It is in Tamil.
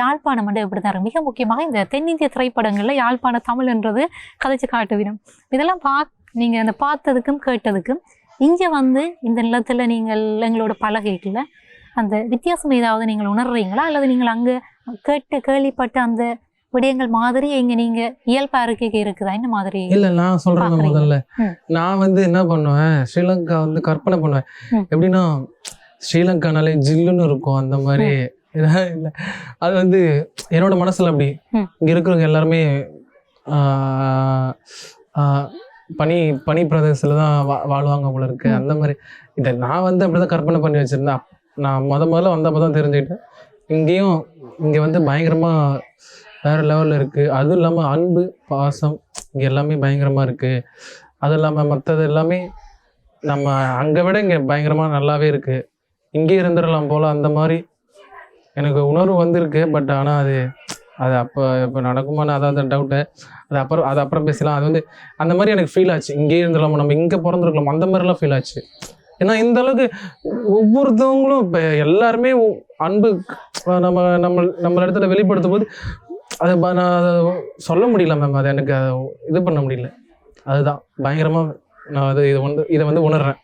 யாழ்ப்பாணம் வந்து இப்படி தான் மிக முக்கியமாக இந்த தென்னிந்திய திரைப்படங்களில் யாழ்ப்பாண தமிழ்ன்றது கதைச்சு காட்டு விடும் இதெல்லாம் பா நீங்கள் அந்த பார்த்ததுக்கும் கேட்டதுக்கும் இங்கே வந்து இந்த நிலத்தில் நீங்கள் எங்களோட பழகைக்குள்ள அந்த வித்தியாசம் ஏதாவது நீங்கள் உணர்றீங்களா? அல்லது நீங்கள் அங்கே கேட்டு கேள்விப்பட்ட அந்த விடயங்கள் மாதிரி இங்கே நீங்கள் இயல்பா இருக்க இருக்குதா? இந்த மாதிரி இல்ல நான் சொல்றேன். முதல்ல. நான் வந்து என்ன பண்ணுவேன்? ஸ்ரீலங்கா வந்து கற்பனை பண்ணுவேன். எப்படின்னா ஸ்ரீலங்கானாலே ஜில்லுன்னு இருக்கும் அந்த மாதிரி. இதெல்லாம் இல்ல. அது வந்து என்னோட மனசுல அப்படி. இங்க இருக்கிறவங்க எல்லாருமே பனி பனி பிரதேசத்துல தான் வா வாழ்வாங்க போல இருக்கு. அந்த மாதிரி. இதை நான் வந்து அப்படிதான் கற்பனை பண்ணி வச்சிருந்தேன். நான் முத முதல்ல வந்தப்போ தான் தெரிஞ்சுக்கிட்டேன். இங்கேயும் இங்க வந்து பயங்கரமா வேற லெவல்ல இருக்கு. அதுவும் இல்லாம அன்பு பாசம் இங்க எல்லாமே பயங்கரமா இருக்கு. அதுவும் இல்லாம மற்றது எல்லாமே நம்ம அங்க விட இங்க பயங்கரமா நல்லாவே இருக்கு. இங்கே இருந்துடலாம் போல அந்த மாதிரி எனக்கு உணர்வு வந்திருக்கு பட் ஆனால் அது அது அப்போ இப்போ நடக்குமான்னு அதான் அந்த டவுட்டு அது அப்புறம் அது அப்புறம் பேசலாம். அது வந்து அந்த மாதிரி எனக்கு ஃபீல் ஆச்சு. இங்கே இருந்துடலாமா? நம்ம இங்கே பிறந்திருக்கலாம் அந்த மாதிரிலாம் ஃபீல் ஆச்சு. ஏன்னா இந்த அளவுக்கு ஒவ்வொருத்தவங்களும் இப்போ எல்லாருமே அன்பு நம்ம நம்ம நம்ம இடத்துல வெளிப்படுத்தும் போது அதை ப- நான் அதை சொல்ல முடியல மேம் அதை எனக்கு அதை இது பண்ண முடியல. அதுதான். பயங்கரமாக நான் அது இதை வந்து இதை வந்து உணர்றேன்.